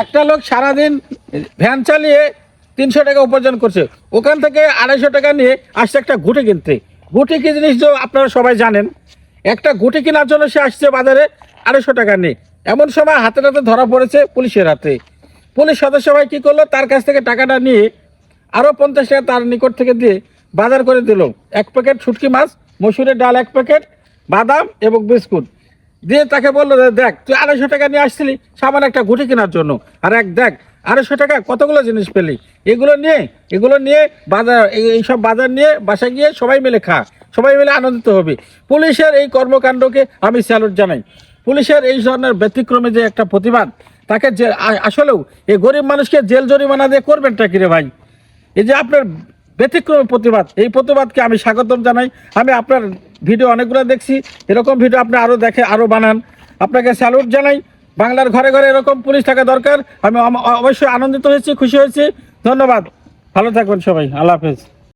একটা লোক সারাদিন ভ্যান চালিয়ে তিনশো টাকা উপার্জন করছে। ওখান থেকে আড়াইশো টাকা নিয়ে আসছে একটা গুটি কিনতে। গুটি কি জিনিস তো আপনারা সবাই জানেন। একটা গুটি কেনার জন্য সে আসছে বাজারে আড়াইশো টাকা নিয়ে। এমন সময় হাতে হাতে ধরা পড়েছে পুলিশের হাতে। পুলিশ সদস্য ভাই কী করল? তার কাছ থেকে টাকাটা নিয়ে আরও পঞ্চাশ টাকা তার নিকট থেকে দিয়ে বাজার করে দিল। এক প্যাকেট শুটকি মাছ, মসুরের ডাল এক প্যাকেট, বাদাম এবং বিস্কুট। দিয়ে তাকে বলল দেখ, তুই আড়াইশো টাকা নিয়ে আসছিলি সামান্য একটা ঘুটি কেনার জন্য। আর এক, দেখ, আড়াইশো টাকা কতগুলো জিনিস পেলি? এগুলো নিয়ে এগুলো নিয়ে বাজার, এই- এইসব বাজার নিয়ে বাসায় গিয়ে সবাই মিলে খা। সবাই মিলে আনন্দিত হবে। পুলিশের এই কর্মকাণ্ডকে আমি স্যালুট জানাই। পুলিশের এই ধরনের ব্যতিক্রমে যে একটা প্রতিবাদ, তাকে যে আসলেও এই গরিব মানুষকে জেল জরিমানা দিয়ে করবেনটা কিরে ভাই? এই যে আপনার ব্যতিক্রমী প্রতিবাদ। এই প্রতিবাদকে আমি স্বাগতম জানাই। আমি আপনার ভিডিও অনেকগুলো দেখছি। এরকম ভিডিও আপনি আরও দেখে আরও বানান। আপনাকে স্যালুট জানাই। বাংলার ঘরে ঘরে এরকম পুলিশ থাকা দরকার। আমি অবশ্যই আনন্দিত হয়েছি, খুশি হয়েছি। ধন্যবাদ। ভালো থাকবেন সবাই। আল্লাহ হাফেজ।